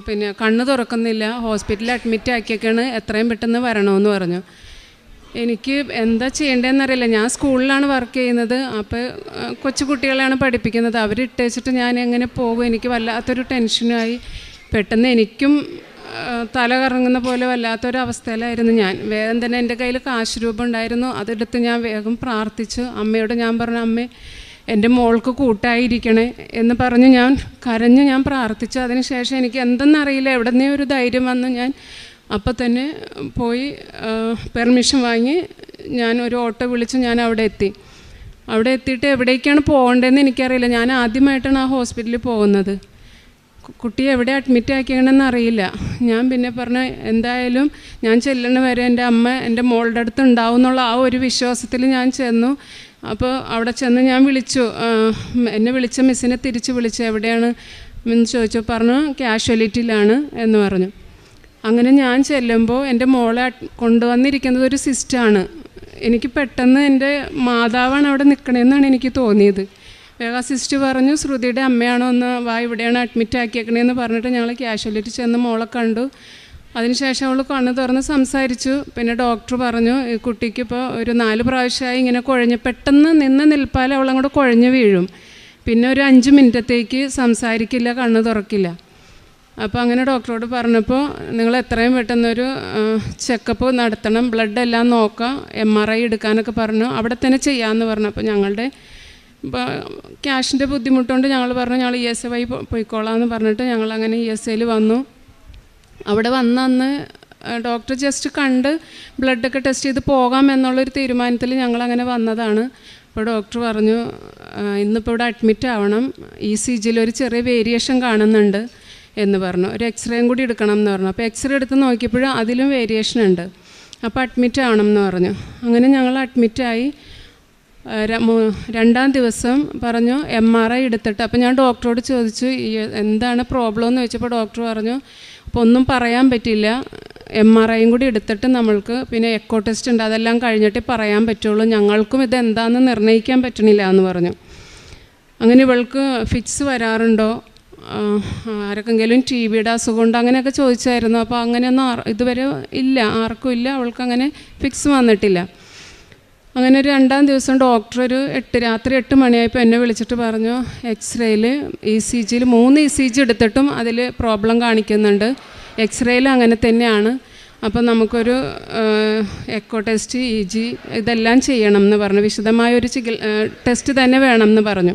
Speaker 5: പിന്നെ കണ്ണ് തുറക്കുന്നില്ല ഹോസ്പിറ്റലിൽ അഡ്മിറ്റ് ആക്കിയൊക്കെയാണ് എത്രയും പെട്ടെന്ന് വരണമെന്ന് പറഞ്ഞു. എനിക്ക് എന്താ ചെയ്യേണ്ടതെന്നറിയില്ല ഞാൻ സ്കൂളിലാണ് വർക്ക് ചെയ്യുന്നത്. അപ്പോൾ കൊച്ചു കുട്ടികളെയാണ് പഠിപ്പിക്കുന്നത്. അവരിട്ടേച്ചിട്ട് ഞാൻ എങ്ങനെ പോകും? എനിക്ക് വല്ലാത്തൊരു ടെൻഷനായി പെട്ടെന്ന് എനിക്കും തല കറങ്ങുന്ന പോലെ വല്ലാത്തൊരു അവസ്ഥയിലായിരുന്നു ഞാൻ. വേഗം തന്നെ എന്റെ കയ്യിൽ കാശ് രൂപ ഉണ്ടായിരുന്നു. അതെടുത്ത് ഞാൻ വേഗം പ്രാർത്ഥിച്ചു. അമ്മയോട് ഞാൻ പറഞ്ഞു അമ്മേ എന്റെ മോൾക്ക് കൂട്ടായിരിക്കണേ എന്ന് പറഞ്ഞ് ഞാൻ കരഞ്ഞ് ഞാൻ പ്രാർത്ഥിച്ചു. അതിനുശേഷം എനിക്ക് എന്തെന്നറിയില്ല എവിടെ നിന്നേ ഒരു ധൈര്യം വന്ന് ഞാൻ അപ്പം തന്നെ പോയി പെർമിഷൻ വാങ്ങി ഞാൻ ഒരു ഓട്ടോ വിളിച്ച് ഞാൻ അവിടെ എത്തി. അവിടെ എത്തിയിട്ട് എവിടേക്കാണ് പോകേണ്ടതെന്ന് എനിക്കറിയില്ല. ഞാൻ ആദ്യമായിട്ടാണ് ആ ഹോസ്പിറ്റലിൽ പോകുന്നത്. കുട്ടിയെ എവിടെ അഡ്മിറ്റ് ആക്കിയണമെന്ന് അറിയില്ല. ഞാൻ പിന്നെ പറഞ്ഞ എന്തായാലും ഞാൻ ചെല്ലണ വരെ എന്റെ അമ്മ എന്റെ മോളുടെ അടുത്ത് ഉണ്ടാവും എന്നുള്ള ആ ഒരു വിശ്വാസത്തിൽ ഞാൻ ചെന്നു. അപ്പോൾ അവിടെ ചെന്ന് ഞാൻ വിളിച്ചു എന്നെ വിളിച്ച മിസ്സിനെ തിരിച്ച് വിളിച്ചു എവിടെയാണ് എന്ന് ചോദിച്ചു പറഞ്ഞു കാഷ്വാലിറ്റിയിലാണ് എന്ന് പറഞ്ഞു. അങ്ങനെ ഞാൻ ചെല്ലുമ്പോൾ എന്റെ മോളെ കൊണ്ടുവന്നിരിക്കുന്നത് ഒരു സിസ്റ്റാണ് എനിക്ക് പെട്ടെന്ന് എന്റെ മാതാവാണ് അവിടെ നിൽക്കണമെന്നാണ് എനിക്ക് തോന്നിയത്. വേഗം സിസ്റ്റ് പറഞ്ഞു ശ്രുതിയുടെ അമ്മയാണോ ഒന്ന് വാ ഇവിടെയാണ് അഡ്മിറ്റ് ആക്കിയേക്കണേന്ന് പറഞ്ഞിട്ട് ഞങ്ങൾ കാഷ്വാലിറ്റി ചെന്ന് മോളെ കണ്ടു. അതിനുശേഷം അവൾ കണ്ണ് തുറന്ന് സംസാരിച്ചു. പിന്നെ ഡോക്ടർ പറഞ്ഞു ഈ കുട്ടിക്ക് ഇപ്പോൾ ഒരു നാല് പ്രാവശ്യമായി ഇങ്ങനെ കുഴഞ്ഞ് പെട്ടെന്ന് നിന്ന് നിൽപ്പാൽ അവളങ്ങോട്ട് കുഴഞ്ഞ് വീഴും. പിന്നെ ഒരു അഞ്ച് മിനിറ്റത്തേക്ക് സംസാരിക്കില്ല കണ്ണ് തുറക്കില്ല. അപ്പോൾ അങ്ങനെ ഡോക്ടറോട് പറഞ്ഞപ്പോൾ നിങ്ങൾ എത്രയും പെട്ടെന്നൊരു ചെക്കപ്പ് നടത്തണം ബ്ലഡ് എല്ലാം നോക്കാം എം ആർ ഐ എടുക്കാനൊക്കെ പറഞ്ഞു. അവിടെ തന്നെ ചെയ്യാമെന്ന് പറഞ്ഞു. അപ്പോൾ ഞങ്ങളുടെ ക്യാഷിന്റെ ബുദ്ധിമുട്ടുകൊണ്ട് ഞങ്ങൾ പറഞ്ഞു ഞങ്ങൾ ഇ എസ് എ വൈ പോയിക്കോളാം എന്ന് പറഞ്ഞിട്ട് ഞങ്ങൾ അങ്ങനെ ഇ എസ് എയിൽ വന്നു. അവിടെ വന്ന അന്ന് ഡോക്ടർ ജസ്റ്റ് കണ്ട് ബ്ലഡൊക്കെ ടെസ്റ്റ് ചെയ്ത് പോകാം എന്നുള്ളൊരു തീരുമാനത്തിൽ ഞങ്ങൾ അങ്ങനെ വന്നതാണ്. അപ്പോൾ ഡോക്ടർ പറഞ്ഞു ഇന്നിപ്പോൾ ഇവിടെ അഡ്മിറ്റ് ആവണം. ഇ സി ജിയിൽ ഒരു ചെറിയ വേരിയേഷൻ കാണുന്നുണ്ട് എന്ന് പറഞ്ഞു. ഒരു എക്സ്റേയും കൂടി എടുക്കണം എന്ന് പറഞ്ഞു. അപ്പോൾ എക്സ്റേ എടുത്ത് നോക്കിയപ്പോഴും അതിലും വേരിയേഷൻ ഉണ്ട്. അപ്പോൾ അഡ്മിറ്റ് ആവണം എന്ന് പറഞ്ഞു. അങ്ങനെ ഞങ്ങൾ അഡ്മിറ്റായി രണ്ടാം ദിവസം പറഞ്ഞു എം ആർ ഐ എടുത്തിട്ട്. അപ്പോൾ ഞാൻ ഡോക്ടറോട് ചോദിച്ചു എന്താണ് പ്രോബ്ലം എന്ന് ചോദിച്ചപ്പോൾ ഡോക്ടർ പറഞ്ഞു അപ്പോൾ ഒന്നും പറയാൻ പറ്റില്ല. എം ആർ ഐയും കൂടി എടുത്തിട്ട് നമ്മൾക്ക് പിന്നെ എക്കോ ടെസ്റ്റ് ഉണ്ട്. അതെല്ലാം കഴിഞ്ഞിട്ടേ പറയാൻ പറ്റുള്ളൂ. ഞങ്ങൾക്കും ഇത് എന്താണെന്ന് നിർണയിക്കാൻ പറ്റണില്ല എന്ന് പറഞ്ഞു. അങ്ങനെ ഇവൾക്ക് ഫിക്സ് വരാറുണ്ടോ? ആർക്കെങ്കിലും ടി ബിയുടെ അസുഖമുണ്ടോ? അങ്ങനെയൊക്കെ ചോദിച്ചായിരുന്നു. അപ്പോൾ അങ്ങനെയൊന്നും ഇതുവരെ ഇല്ല. ആർക്കും ഇല്ല. അവൾക്ക് അങ്ങനെ ഫിക്സ് വന്നിട്ടില്ല. അങ്ങനെ ഒരു രണ്ടാം ദിവസം ഡോക്ടർ ഒരു എട്ട് രാത്രി എട്ട് മണിയായപ്പോൾ എന്നെ വിളിച്ചിട്ട് പറഞ്ഞു എക്സ്റേയിൽ ഇ സി ജിയിൽ മൂന്ന് ഇ സി ജി എടുത്തിട്ടും അതിൽ പ്രോബ്ലം കാണിക്കുന്നുണ്ട്. എക്സ്റേയിൽ അങ്ങനെ തന്നെയാണ്. അപ്പോൾ നമുക്കൊരു എക്കോ ടെസ്റ്റ് ഇ ജി ഇതെല്ലാം ചെയ്യണം എന്ന് പറഞ്ഞു. വിശദമായ ഒരു ടെസ്റ്റ് തന്നെ വേണം എന്ന് പറഞ്ഞു.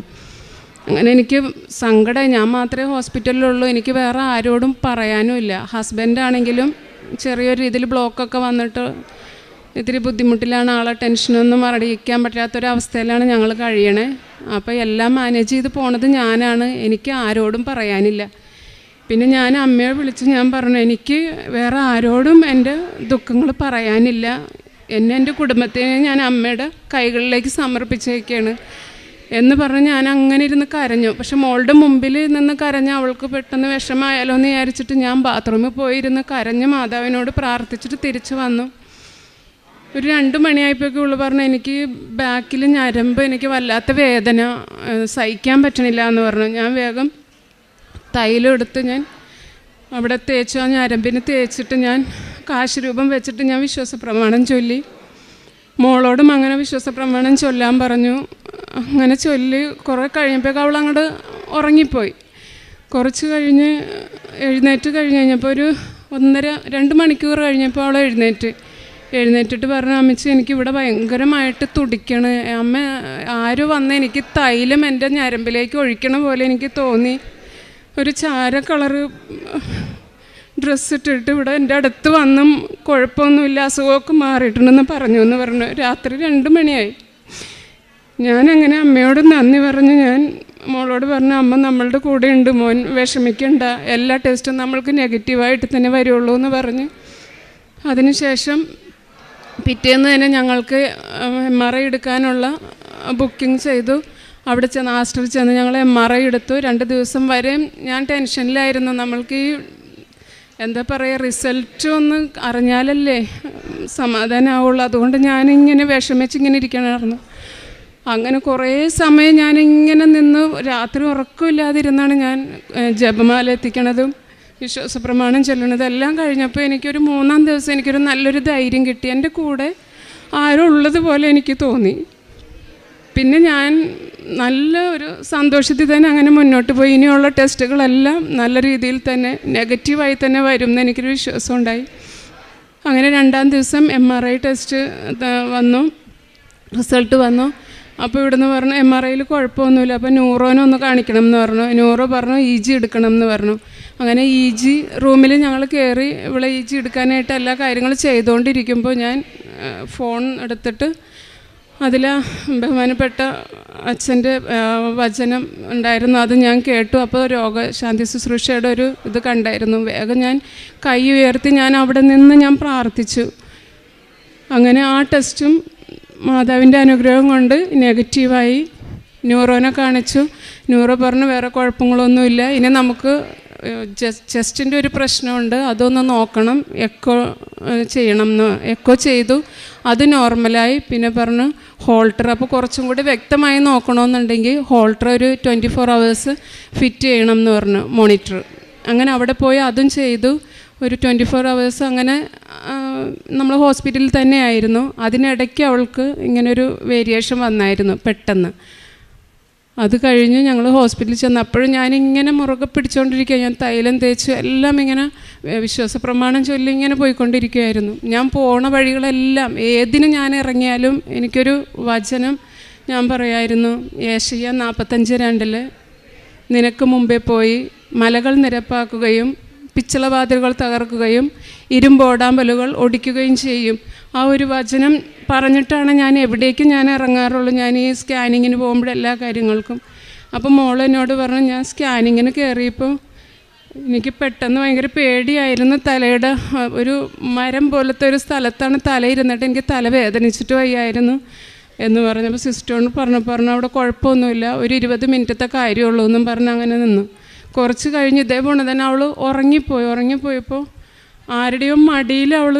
Speaker 5: അങ്ങനെ എനിക്ക് സങ്കടമായി ഞാൻ മാത്രമേ ഹോസ്പിറ്റലിലുള്ളൂ എനിക്ക് വേറെ ആരോടും പറയാനുമില്ല ഹസ്ബൻഡാണെങ്കിലും ചെറിയൊരു രീതിയിൽ ബ്ലോക്കൊക്കെ വന്നിട്ട് ഇത്തിരി ബുദ്ധിമുട്ടിലാണ് ആളെ ടെൻഷനൊന്നും അറിയിക്കാൻ പറ്റാത്തൊരവസ്ഥയിലാണ് ഞങ്ങൾ കഴിയണേ. അപ്പോൾ എല്ലാം മാനേജ് ചെയ്ത് പോണത് ഞാനാണ്. എനിക്ക് ആരോടും പറയാനില്ല. പിന്നെ ഞാൻ അമ്മയെ വിളിച്ച് ഞാൻ പറഞ്ഞു എനിക്ക് വേറെ ആരോടും എന്റെ ദുഃഖങ്ങൾ പറയാനില്ല. എന്നെ എന്റെ കുടുംബത്തെ ഞാൻ അമ്മയുടെ കൈകളിലേക്ക് സമർപ്പിച്ചേക്കാണ്. എന്ന് പറഞ്ഞ് ഞാൻ അങ്ങനെ ഇരുന്ന് കരഞ്ഞു. പക്ഷെ മോളുടെ മുമ്പിൽ നിന്ന് കരഞ്ഞ അവൾക്ക് പെട്ടെന്ന് വിഷമായാലോ എന്ന് വിചാരിച്ചിട്ട് ഞാൻ ബാത്റൂമിൽ പോയിരുന്ന് കരഞ്ഞ് മാതാവിനോട് പ്രാർത്ഥിച്ചിട്ട് തിരിച്ചു വന്നു. ഒരു രണ്ട് മണിയായപ്പോഴേക്കും ഉള്ളു പറഞ്ഞു എനിക്ക് ബാക്കിൽ ഞരമ്പ് എനിക്ക് വല്ലാത്ത വേദന സഹിക്കാൻ പറ്റണില്ല എന്ന് പറഞ്ഞു. ഞാൻ വേഗം തൈലം എടുത്ത് ഞാൻ അവിടെ തേച്ചു. ആ ഞരമ്പിന് തേച്ചിട്ട് ഞാൻ കാശ് രൂപം വെച്ചിട്ട് ഞാൻ വിശ്വാസ പ്രമാണം ചൊല്ലി. മോളോടും അങ്ങനെ വിശ്വാസ പ്രമാണം ചൊല്ലാൻ പറഞ്ഞു. അങ്ങനെ ചൊല്ലി കുറേ കഴിയുമ്പോഴേക്കും അവൾ അങ്ങോട്ട് ഉറങ്ങിപ്പോയി. കുറച്ച് കഴിഞ്ഞ് എഴുന്നേറ്റ് കഴിഞ്ഞ് കഴിഞ്ഞപ്പോൾ ഒരു ഒന്നര രണ്ട് മണിക്കൂർ കഴിഞ്ഞപ്പോൾ അവൾ എഴുന്നേറ്റ്. എഴുന്നേറ്റിട്ട് പറഞ്ഞു അമ്മച്ചി എനിക്ക് ഇവിടെ ഭയങ്കരമായിട്ട് തുടിക്കണ്. അമ്മ ആര് വന്ന് എനിക്ക് തൈലം എന്റെ ഞരമ്പിലേക്ക് ഒഴിക്കണ പോലെ എനിക്ക് തോന്നി. ഒരു ചാര കളറ് ഡ്രസ്സ് ഇട്ടിട്ട് ഇവിടെ എന്റെ അടുത്ത് വന്നും കുഴപ്പമൊന്നുമില്ല അസുഖമൊക്കെ മാറിയിട്ടുണ്ടെന്ന് പറഞ്ഞു എന്ന് പറഞ്ഞു. രാത്രി രണ്ട് മണിയായി. ഞാൻ അങ്ങനെ അമ്മയോട് നന്ദി പറഞ്ഞ്. ഞാൻ മോളോട് പറഞ്ഞു അമ്മ നമ്മളുടെ കൂടെ ഉണ്ട് മോൻ വിഷമിക്കണ്ട. എല്ലാ ടെസ്റ്റും നമ്മൾക്ക് നെഗറ്റീവായിട്ട് തന്നെ വരുള്ളൂ എന്ന് പറഞ്ഞ്. അതിനുശേഷം പിറ്റേന്ന് തന്നെ ഞങ്ങൾക്ക് എം ആർ ഐ എടുക്കാനുള്ള ബുക്കിംഗ് ചെയ്തു. അവിടെ ചെന്ന് ആസ്റ്റർ ചെന്ന് ഞങ്ങൾ എം ആർ ഐ എടുത്തു. രണ്ട് ദിവസം വരെയും ഞാൻ ടെൻഷനിലായിരുന്നു. നമ്മൾക്ക് ഈ എന്താ പറയുക റിസൾട്ട് ഒന്ന് അറിഞ്ഞാലല്ലേ സമാധാനമാവുള്ളൂ അതുകൊണ്ട് ഞാനിങ്ങനെ വിഷമിച്ച് ഇങ്ങനെ ഇരിക്കണമായിരുന്നു അങ്ങനെ കുറേ സമയം ഞാനിങ്ങനെ നിന്ന് രാത്രി ഉറക്കമില്ലാതിരുന്നാണ് ഞാൻ ജപമാല എത്തിക്കണതും. വിശ്വാസ പ്രമാണം ചെല്ലണതും എല്ലാം കഴിഞ്ഞപ്പോൾ എനിക്കൊരു മൂന്നാം ദിവസം എനിക്കൊരു നല്ലൊരു ധൈര്യം കിട്ടി. എന്റെ കൂടെ ആരോ ഉള്ളതുപോലെ എനിക്ക് തോന്നി. പിന്നെ ഞാൻ നല്ല ഒരു സന്തോഷത്തിൽ തന്നെ അങ്ങനെ മുന്നോട്ട് പോയി. ഇനിയുള്ള ടെസ്റ്റുകളെല്ലാം നല്ല രീതിയിൽ തന്നെ നെഗറ്റീവായി തന്നെ വരും എന്ന് എനിക്കൊരു വിശ്വാസം ഉണ്ടായി. അങ്ങനെ രണ്ടാം ദിവസം എം ആർ ഐ ടെസ്റ്റ് വന്നു. റിസൾട്ട് വന്നു. അപ്പോൾ ഇവിടുന്ന് പറഞ്ഞു എം ആർ ഐയിൽ കുഴപ്പമൊന്നുമില്ല. അപ്പോൾ ന്യൂറോനെ ഒന്ന് കാണിക്കണം എന്ന് പറഞ്ഞു. ന്യൂറോ പറഞ്ഞു ഇ ജി എടുക്കണം എന്ന് പറഞ്ഞു. അങ്ങനെ ഇ ജി റൂമിൽ ഞങ്ങൾ കയറി ഇവിടെ ഇ ജി എടുക്കാനായിട്ട് എല്ലാ കാര്യങ്ങളും ചെയ്തുകൊണ്ടിരിക്കുമ്പോൾ ഞാൻ ഫോൺ എടുത്തിട്ട് അതിൽ ബഹുമാനപ്പെട്ട അച്ഛന്റെ വചനം ഉണ്ടായിരുന്നു. അത് ഞാൻ കേട്ടു. അപ്പോൾ രോഗശാന്തി ശുശ്രൂഷയുടെ ഒരു ഇത് കണ്ടായിരുന്നു. വേഗം ഞാൻ കൈ ഉയർത്തി ഞാൻ അവിടെ നിന്ന് ഞാൻ പ്രാർത്ഥിച്ചു. അങ്ങനെ ആ ടെസ്റ്റും മാതാവിന്റെ അനുഗ്രഹം കൊണ്ട് നെഗറ്റീവായി ന്യൂറോനെ കാണിച്ചു. ന്യൂറോ പറഞ്ഞു വേറെ കുഴപ്പങ്ങളൊന്നുമില്ല. ഇനി നമുക്ക് ചെസ്റ്റിന്റെ ഒരു പ്രശ്നമുണ്ട്. അതൊന്ന് നോക്കണം. എക്കോ ചെയ്യണം എന്ന്. എക്കോ ചെയ്തു. അത് നോർമലായി. പിന്നെ പറഞ്ഞു ഹോൾട്ടർ. അപ്പോൾ കുറച്ചും കൂടി വ്യക്തമായി നോക്കണമെന്നുണ്ടെങ്കിൽ ഹോൾട്ടർ ഒരു ട്വന്റി ഫോർ അവേഴ്സ് ഫിറ്റ് ചെയ്യണം എന്ന് പറഞ്ഞു മോണിറ്റർ. അങ്ങനെ അവിടെ പോയി അതും ചെയ്തു. ഒരു ട്വന്റി ഫോർ അവേഴ്സ് അങ്ങനെ നമ്മൾ ഹോസ്പിറ്റലിൽ തന്നെയായിരുന്നു അതിനിടയ്ക്ക് അവൾക്ക് ഇങ്ങനൊരു വേരിയേഷൻ വന്നായിരുന്നു പെട്ടെന്ന്. അത് കഴിഞ്ഞ് ഞങ്ങൾ ഹോസ്പിറ്റലിൽ ചെന്ന് അപ്പോഴും ഞാനിങ്ങനെ മുറുകെ പിടിച്ചുകൊണ്ടിരിക്കുക ഞാൻ തൈലം തേച്ച് എല്ലാം ഇങ്ങനെ വിശ്വാസ പ്രമാണം ചൊല്ലി ഇങ്ങനെ പോയിക്കൊണ്ടിരിക്കുകയായിരുന്നു. ഞാൻ പോണ വഴികളെല്ലാം ഏതിന് ഞാൻ ഇറങ്ങിയാലും എനിക്കൊരു വചനം ഞാൻ പറയായിരുന്നു. ഏഷ്യ നാൽപ്പത്തഞ്ച് രണ്ടിൽ നിനക്ക് മുമ്പേ പോയി മലകൾ നിരപ്പാക്കുകയും പിച്ചളവാതിലുകൾ തകർക്കുകയും ഇരുമ്പോടാമ്പലുകൾ ഒടിക്കുകയും ചെയ്യും. ആ ഒരു വചനം പറഞ്ഞിട്ടാണ് ഞാൻ എവിടേക്കും ഞാൻ ഇറങ്ങാറുള്ളൂ. ഞാൻ ഈ സ്കാനിങ്ങിന് പോകുമ്പോൾ എല്ലാ കാര്യങ്ങൾക്കും. അപ്പോൾ മോൾ എന്നോട് പറഞ്ഞു ഞാൻ സ്കാനിങ്ങിന് കയറിയപ്പോൾ എനിക്ക് പെട്ടെന്ന് ഭയങ്കര പേടിയായിരുന്നു. തലയുടെ ഒരു മരം പോലത്തെ ഒരു സ്ഥലത്താണ് തല ഇരുന്നിട്ട് എനിക്ക് തല വേദനിച്ചിട്ട് വയ്യായിരുന്നു. എന്ന് പറഞ്ഞപ്പോൾ സിസ്റ്ററോട് പറഞ്ഞു പറഞ്ഞു അവിടെ കുഴപ്പമൊന്നുമില്ല. ഒരു ഇരുപത് മിനിറ്റത്തെ കാര്യമുള്ളൂ എന്നും പറഞ്ഞ് അങ്ങനെ നിന്നു. കുറച്ച് കഴിഞ്ഞ് ഇതേപോലെ തന്നെ അവൾ ഉറങ്ങിപ്പോയി. ഉറങ്ങിപ്പോയപ്പോൾ ആരുടെയോ മടിയിൽ അവൾ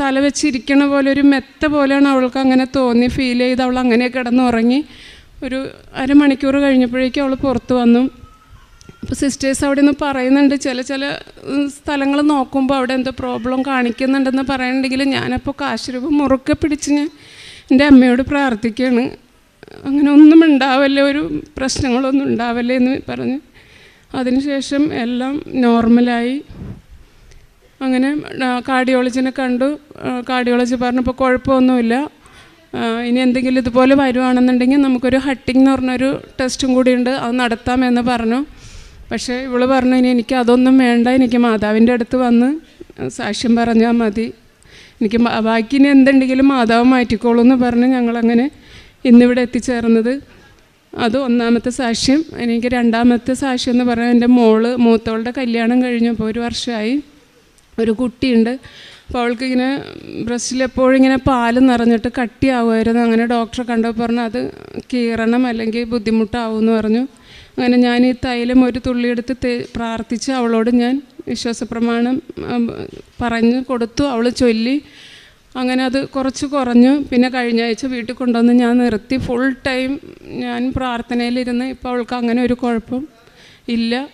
Speaker 5: തല വെച്ചിരിക്കണ പോലെ ഒരു മെത്ത പോലെയാണ് അവൾക്ക് അങ്ങനെ തോന്നി ഫീൽ ചെയ്ത് അവൾ അങ്ങനെ കിടന്ന് ഉറങ്ങി ഒരു അരമണിക്കൂർ കഴിഞ്ഞപ്പോഴേക്കും അവൾ പുറത്തു വന്നു. അപ്പോൾ സിസ്റ്റേഴ്സ് അവിടെ നിന്ന് പറയുന്നുണ്ട് ചില ചില സ്ഥലങ്ങൾ നോക്കുമ്പോൾ അവിടെ എന്തോ പ്രോബ്ലം കാണിക്കുന്നുണ്ടെന്ന് പറയുന്നുണ്ടെങ്കിൽ ഞാനപ്പോൾ കാശുരൂപ മുറുക്കെ പിടിച്ച് ഞാൻ എന്റെ അമ്മയോട് പ്രാർത്ഥിക്കുകയാണ് അങ്ങനെ ഒന്നും ഉണ്ടാവല്ലേ ഒരു പ്രശ്നങ്ങളൊന്നും ഉണ്ടാവല്ലേ എന്ന് പറഞ്ഞ് അതിനുശേഷം എല്ലാം നോർമലായി. അങ്ങനെ കാർഡിയോളജിനെ കണ്ടു. കാർഡിയോളജി പറഞ്ഞപ്പോൾ കുഴപ്പമൊന്നുമില്ല. ഇനി എന്തെങ്കിലും ഇതുപോലെ വരുവാണെന്നുണ്ടെങ്കിൽ നമുക്കൊരു ഹട്ടിങ് എന്ന് പറഞ്ഞൊരു ടെസ്റ്റും കൂടിയുണ്ട് അത് നടത്താമെന്ന് പറഞ്ഞു. പക്ഷേ ഇവൾ പറഞ്ഞു ഇനി എനിക്ക് അതൊന്നും വേണ്ട. എനിക്ക് മാതാവിന്റെ അടുത്ത് വന്ന് സാക്ഷ്യം പറഞ്ഞാൽ മതി. എനിക്ക് ബാക്കി ഇനി എന്തുണ്ടെങ്കിലും മാതാവ് മാറ്റിക്കോളൂ എന്ന് പറഞ്ഞ് ഞങ്ങളങ്ങനെ ഇന്നിവിടെ എത്തിച്ചേർന്നത്. അത് ഒന്നാമത്തെ സാക്ഷ്യം. എനിക്ക് രണ്ടാമത്തെ സാക്ഷ്യം എന്ന് പറഞ്ഞാൽ എന്റെ മോൾ മൂത്തവളുടെ കല്യാണം കഴിഞ്ഞപ്പോൾ ഒരു വർഷമായി ഒരു കുട്ടിയുണ്ട്. അപ്പോൾ അവൾക്ക് ഇങ്ങനെ ബ്രസ്റ്റിൽ എപ്പോഴും ഇങ്ങനെ പാൽ നിറഞ്ഞിട്ട് കട്ടിയാവുമായിരുന്നു. അങ്ങനെ ഡോക്ടറെ കണ്ടപ്പോൾ പറഞ്ഞു അത് കീറണം അല്ലെങ്കിൽ ബുദ്ധിമുട്ടാവും എന്ന് പറഞ്ഞു. അങ്ങനെ ഞാൻ ഈ തൈലം ഒരു തുള്ളിയെടുത്ത് തേ പ്രാർത്ഥിച്ച് അവളോട് ഞാൻ വിശ്വാസപ്രമാണം പറഞ്ഞു കൊടുത്തു. അവൾ ചൊല്ലി അങ്ങനെ അത് കുറച്ച് കുറഞ്ഞു. പിന്നെ കഴിഞ്ഞ ആഴ്ച വീട്ടിൽ കൊണ്ടുവന്ന് ഞാൻ നിർത്തി. ഫുൾ ടൈം ഞാൻ പ്രാർത്ഥനയിലിരുന്ന് ഇപ്പോൾ അവൾക്ക് അങ്ങനെ ഒരു കുഴപ്പം ഇല്ല.